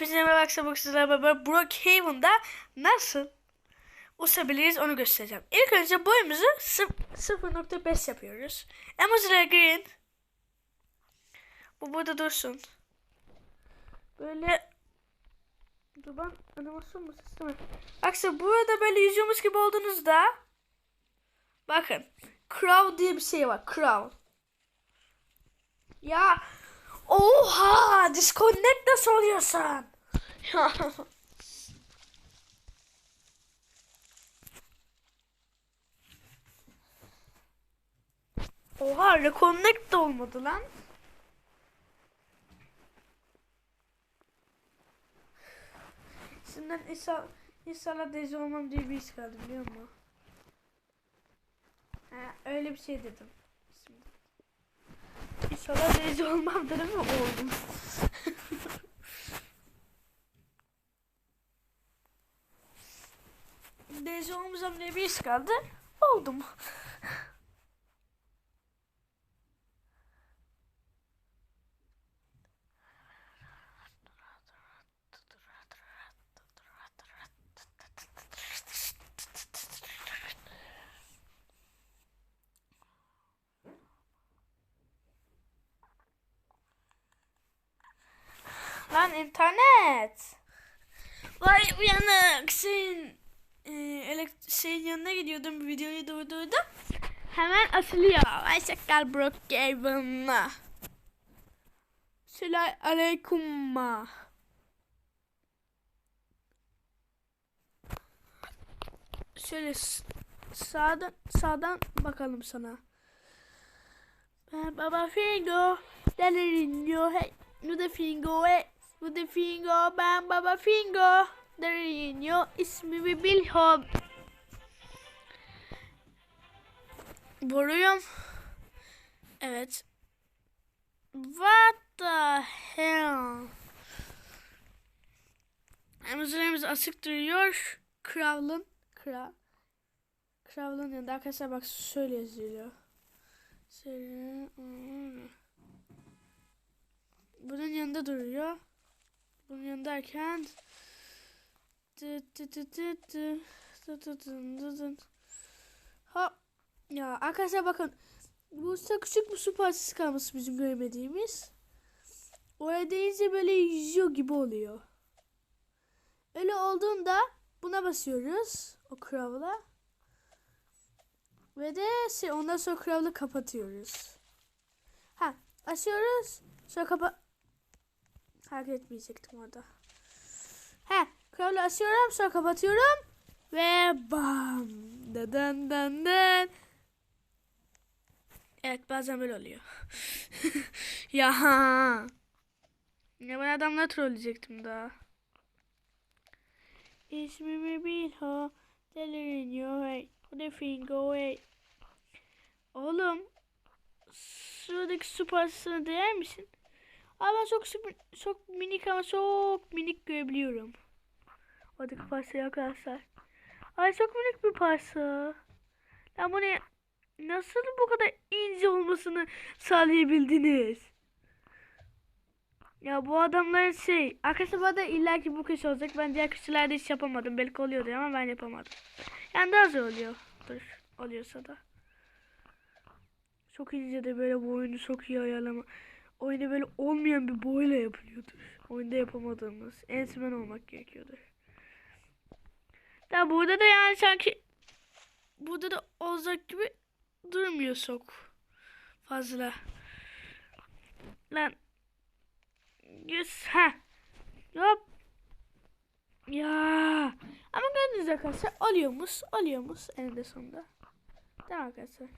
Hepinize merhaba akşam sizlerle beraber Brookhaven'da nasıl uçabiliriz onu göstereceğim. İlk önce boyumuzu sıf- 0.5 yapıyoruz. Emojiler green. Bu burada dursun. Böyle Dur ben animasyon mu sistemi? Aksa burada böyle yüzüyormuş gibi olduğunuzda bakın crow diye bir şey var. Crow. Ya oha disconnect nasıl oluyorsun? Oha reconnect de olmadı lan. Şimdiden inşallah, inşallah deze olmam diye bir his kaldı biliyor musun? Ha, öyle bir şey dedim. Şimdi. İnşallah deze olmam dedim mi oldum. olmayacağım diye bir his kaldı. Oldum. Lan internet. Vay uyanık. E, elekt şeyin yanına gidiyordum. Videoyu durdurdum. Hemen açılıyor. Vay şakal Brookhaven'la. Selamun aleyküm. Şöyle s- sağdan sağdan bakalım sana. Baba Fingo, Delirinho, hey, the Fingo, hey, the Fingo, ben baba Fingo, Delirinho, ismimi Bilhom. Vuruyorum. Evet. What the hell? Emzilerimiz açık duruyor. Kralın, kral. Kralın yanında arkadaşlar bak şöyle yazıyor. Bunun yanında duruyor. Bunun yanındayken Hop. Ya arkadaşlar bakın. Bu ise küçük bir su parçası kalması bizim görmediğimiz. Oraya deyince böyle yüzüyor gibi oluyor. Öyle olduğunda buna basıyoruz. O crawl'a. Ve de şey, ondan sonra crawl'ı kapatıyoruz. Ha açıyoruz. Sonra kapa... Hareket etmeyecektim orada. Ha crawl'ı açıyorum sonra kapatıyorum. Ve bam. Dadan dan dan. Evet bazen böyle oluyor. ya. Ya ben adamla trolleyecektim daha. İsmimi Bilho. Deliriyor hey. O da fingo hey. Oğlum. Şuradaki su parçasına değer misin? Ama çok çok minik ama çok minik görebiliyorum. Oradaki parçayı arkadaşlar. Ay çok minik bir parça. Lan bu ne? Nasıl bu kadar ince olmasını sağlayabildiniz? Ya bu adamların şey, arkadaşlar bu arada illa ki bu kış olacak. Ben diğer kışlarda hiç yapamadım. Belki oluyordu ama ben yapamadım. Yani daha zor oluyor. Dur, oluyorsa da. Çok ince de böyle bu oyunu çok iyi ayarlama. Oyunda böyle olmayan bir boyla yapılıyordur. Oyunda yapamadığımız. Ensimen olmak gerekiyordur. Ya burada da yani sanki burada da olacak gibi durmuyor çok fazla. Lan yüz ha hop ya ama gördüğünüz arkadaşlar alıyormuş alıyormuş eninde sonunda. Tamam arkadaşlar.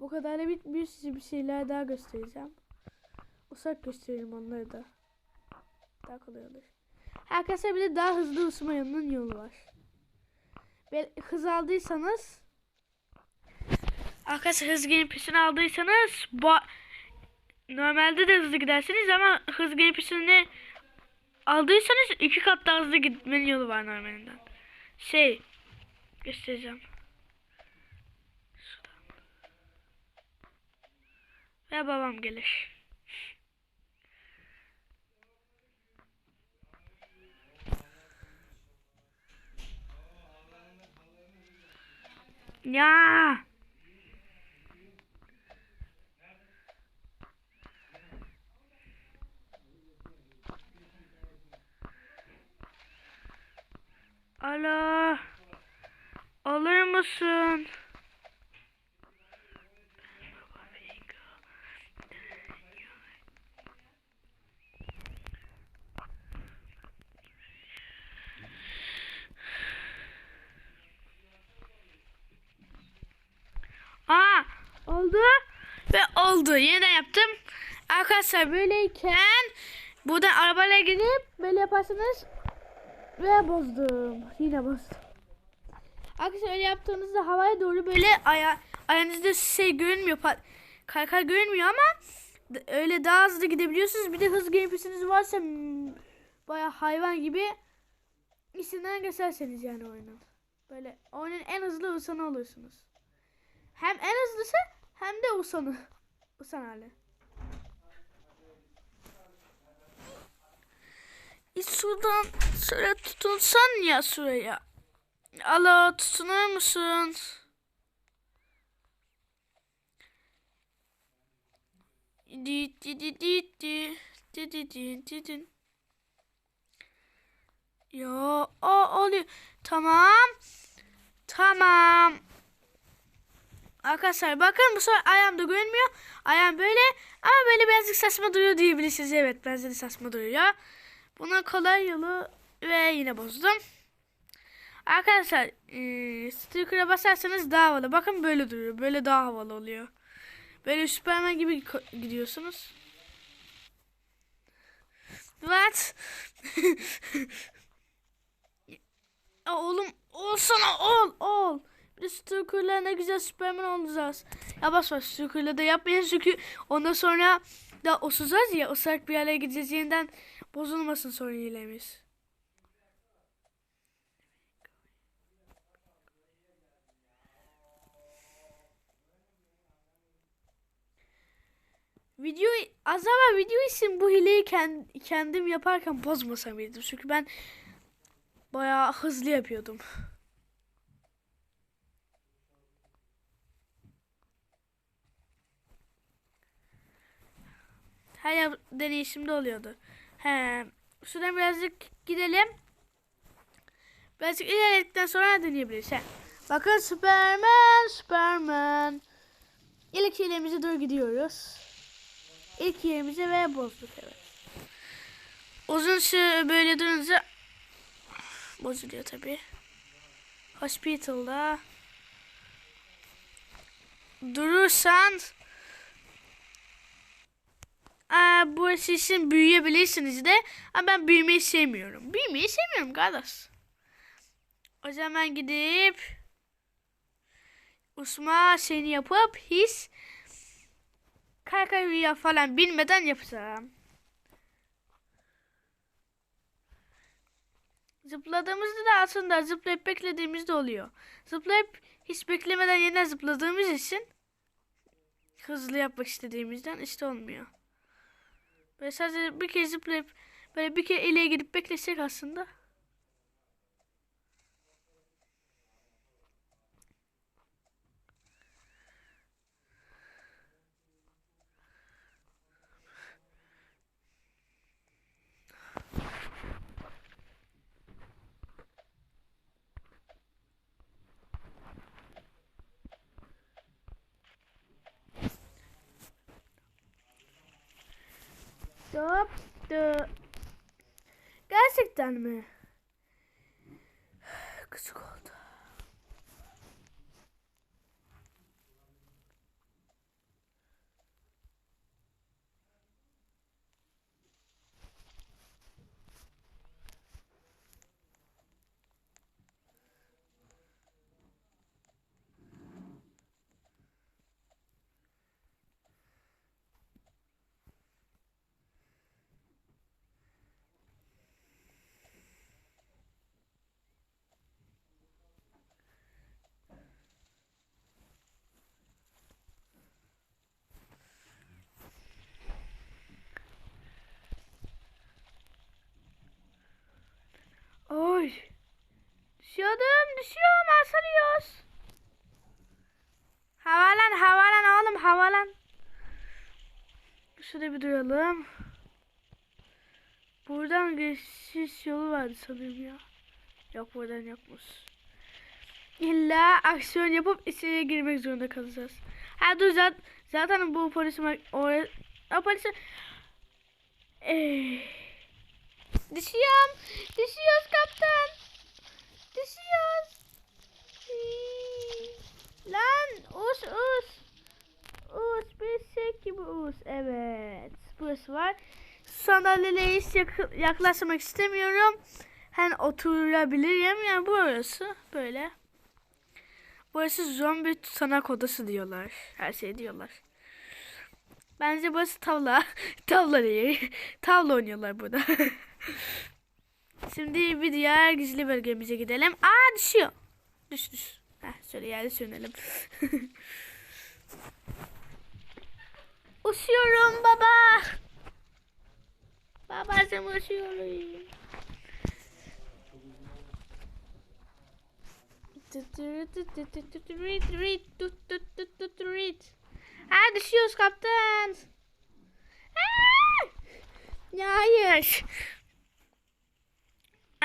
Bu kadarla bitmiyor size bir şeyler daha göstereceğim. Usak göstereyim onları da. Daha kolay olur. Arkadaşlar bir de daha hızlı ısınmanın yolu var. Ve hız aldıysanız Arkadaşlar hız gamepad'ini aldıysanız ba normalde de hızlı gidersiniz ama hız gamepad'ini aldıysanız iki kat daha hızlı gitmenin yolu var normalinden. Şey göstereceğim. Şuradan. Ve babam gelir. 呀。Oldu ve oldu. Yeniden yaptım. Arkadaşlar böyleyken buradan arabayla gidip böyle yaparsanız ve bozdum. Yine bozdum. Arkadaşlar öyle yaptığınızda havaya doğru böyle aya ayağınızda şey görünmüyor. Kaykay görünmüyor ama öyle daha hızlı gidebiliyorsunuz. Bir de hız gameplay'siniz varsa baya hayvan gibi işinden geçerseniz yani oyunun. Böyle oyunun en hızlı insanı olursunuz. Hem en hızlısı hem de usanı. Usan hali. Hiç şuradan şöyle tutunsan ya şuraya. Alo tutunur musun? Di di di di di di di di di di. Ya o oluyor. Tamam. Tamam. Arkadaşlar bakın bu sefer ayağım da görünmüyor. Ayağım böyle ama böyle birazcık saçma duruyor diyebilirsiniz. Evet bence de saçma duruyor. Buna kolay yolu ve yine bozdum. Arkadaşlar e, sticker'a basarsanız daha havalı. Bakın böyle duruyor. Böyle daha havalı oluyor. Böyle Superman gibi gidiyorsunuz. What? Oğlum olsana ol ol. Bir de ne güzel Superman olacağız. Ya bas bas sticker'la da yapmayın çünkü ondan sonra da osacağız ya osarak bir yerlere gideceğiz yeniden bozulmasın sonra hilemiz. Video acaba video için bu hileyi kend- kendim yaparken bozmasam mıydım? Çünkü ben bayağı hızlı yapıyordum. Her yap- deneyişimde oluyordu. He, şuradan birazcık gidelim. Birazcık ilerledikten sonra deneyebiliriz. He. Bakın Superman, Superman. İlk yerimize doğru gidiyoruz. İlk yerimize ve bozduk evet. Uzun süre böyle durunca bozuluyor tabi. Hospital'da durursan İçin büyüyebilirsiniz de ama ben büyümeyi sevmiyorum. Büyümeyi sevmiyorum kardeş. O zaman gidip Usma seni yapıp his kaykayıya falan bilmeden yapacağım. Zıpladığımızda da aslında zıplayıp beklediğimizde oluyor. Zıplayıp hiç beklemeden yeniden zıpladığımız için hızlı yapmak istediğimizden işte olmuyor. Böyle sadece bir kez zıplayıp böyle bir kere ileriye gidip beklesek aslında. The- Gerçekten mi? Küçük oldu. Oy. Düşüyordum, düşüyorum, asılıyoruz. Havalan havalan oğlum havalan. Şurada bir duralım. Buradan geçiş yolu vardı sanırım ya. Yok buradan yokmuş. İlla aksiyon yapıp içeriye girmek zorunda kalacağız. Ha dur zaten, zaten bu polis oraya o polis ee, düşüyorum. Düşüyoruz kaptan. Düşüyoruz. Lan us us. Us bir şey gibi us. Evet. Burası var. Sandalyelere hiç yak- yaklaşmak istemiyorum. Hem oturabilirim. Yani burası böyle. Burası zombi tutanak odası diyorlar. Her şey diyorlar. Bence burası tavla. tavla değil. Tavla oynuyorlar burada. Şimdi bir diğer gizli bölgemize gidelim. Aa düşüyor. Düş düş. Heh, şöyle yerde sürünelim. Uçuyorum baba. Babacım uçuyorum. Ha düşüyoruz kaptan. Ya hayır.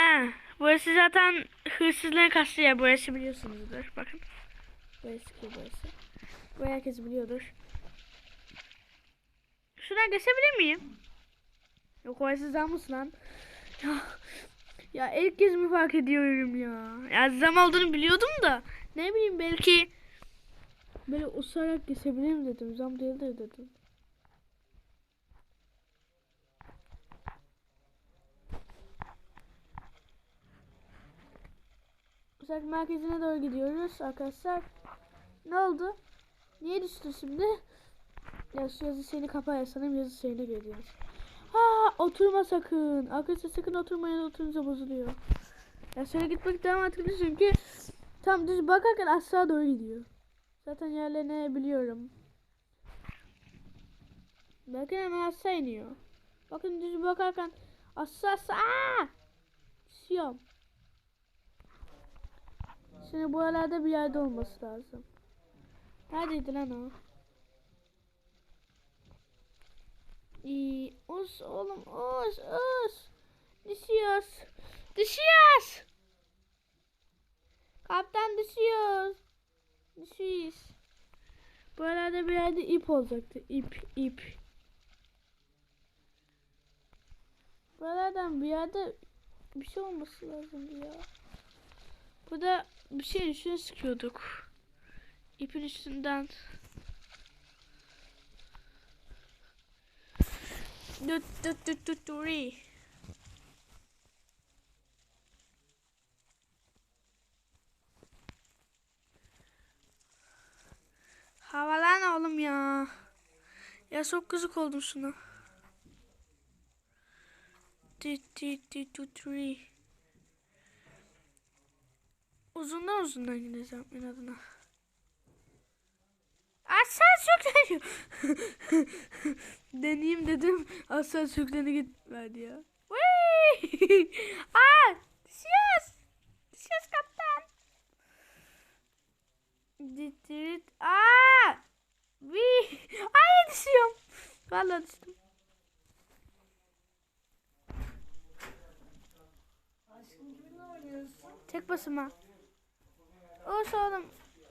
Aa, burası zaten hırsızların kaçtığı yer. Burası biliyorsunuzdur. Bakın. Burası ki burası. Bu herkes biliyordur. Şuradan geçebilir miyim? Yok orası zamus lan. Ya, ya ilk kez mi fark ediyorum ya? Ya zam olduğunu biliyordum da. Ne bileyim belki böyle usarak geçebilirim dedim. Zam değildir dedim. Uçak merkezine doğru gidiyoruz arkadaşlar. Ne oldu? Niye düştün şimdi? Ya şu yazı seni kapar sanırım yazı şeyine geliyor. Ha oturma sakın. Arkadaşlar sakın oturmayın oturunca bozuluyor. Ya şöyle gitmek daha mantıklı çünkü tam düz bakarken aşağı doğru gidiyor. Zaten yerlerini biliyorum. Bakın hemen aşağı iniyor. Bakın düz bakarken aşağı aşağı. Aa! Düşüyorum. Şimdi buralarda bir yerde olması lazım. Neredeydi lan o? İyi. Us oğlum us us. Düşüyoruz. Düşüyoruz. Kaptan düşüyoruz. Düşüyoruz. Buralarda bir yerde ip olacaktı. İp ip. Buralardan bir yerde bir şey olması lazımdı ya. Burada bir şeyin üstüne sıkıyorduk. İpin üstünden. Dut dut dut dut duri. Havalan oğlum ya. Ya çok kızık oldum şuna. Dut dut dut duri. Uzundan uzundan gideceğim inadına. Aşağı sürükleniyor. Deneyeyim dedim. Aşağı sürükleni gitmedi ya. Aa! Düşüyoruz. Düşüyoruz kaptan. Ditirit. Aa! Whee! Ay düşüyorum. Vallahi düştüm. Aşkım kiminle oynuyorsun? Tek basıma. Us oğlum.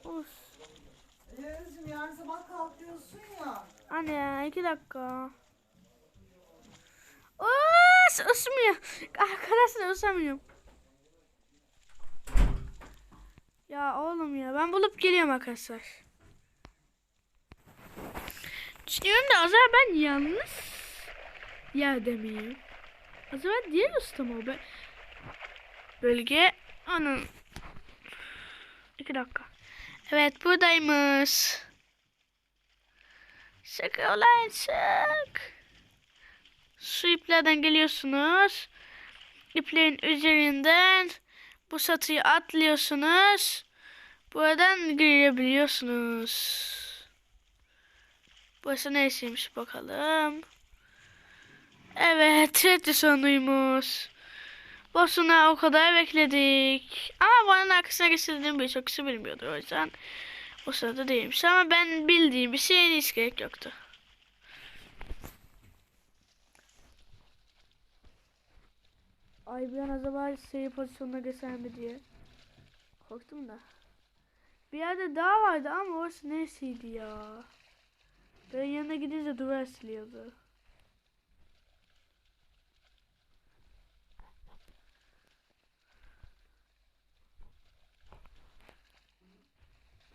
Us. Yarıncığım yarın sabah kalkıyorsun ya. Anne ya iki dakika. Us ısmıyor. Arkadaşlar ısamıyorum. Ya oğlum ya ben bulup geliyorum arkadaşlar. Düşünüyorum da acaba ben yalnız yerde miyim? Acaba diğer usta mı o be? Bölge onun. İki dakika. Evet buradaymış. Sık olay sık. Şu iplerden geliyorsunuz. İplerin üzerinden bu satıyı atlıyorsunuz. Buradan girebiliyorsunuz. Burası neresiymiş bakalım. Evet, tretli sonuymuş. Boşuna o kadar bekledik. Ama buranın arkasına geçirdiğim birçok kişi bilmiyordur o yüzden. O sırada değilmiş ama ben bildiğim bir şeye hiç gerek yoktu. Ay bir an acaba seyir pozisyonuna geçer mi diye. Korktum da. Bir yerde daha vardı ama orası neresiydi ya? Ben yanına gidince duvar siliyordu.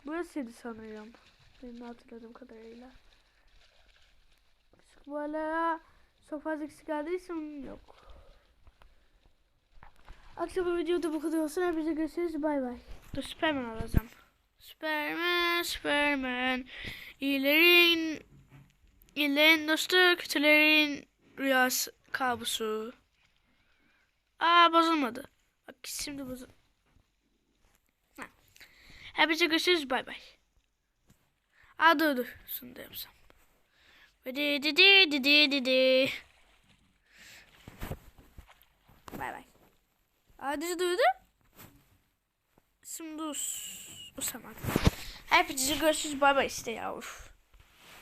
Burasıydı sanırım. Benim hatırladığım kadarıyla. Bu aralara çok fazla geldiği için yok. Akşam bu videoda bu kadar olsun. Hepinize görüşürüz. Bay bay. Dur Superman alacağım. Superman, Superman. İyilerin, iyilerin dostu, kötülerin rüyası, kabusu. Aa bozulmadı. Bak şimdi bozul. Hepinize görüşürüz. Bay bay. Aa dur dur. Şunu da yapsam. Di di di di di di di. Bay bay. Hadi duydu. Şimdi us. Usamadım. Hepinize görüşürüz. Bay bay işte ya.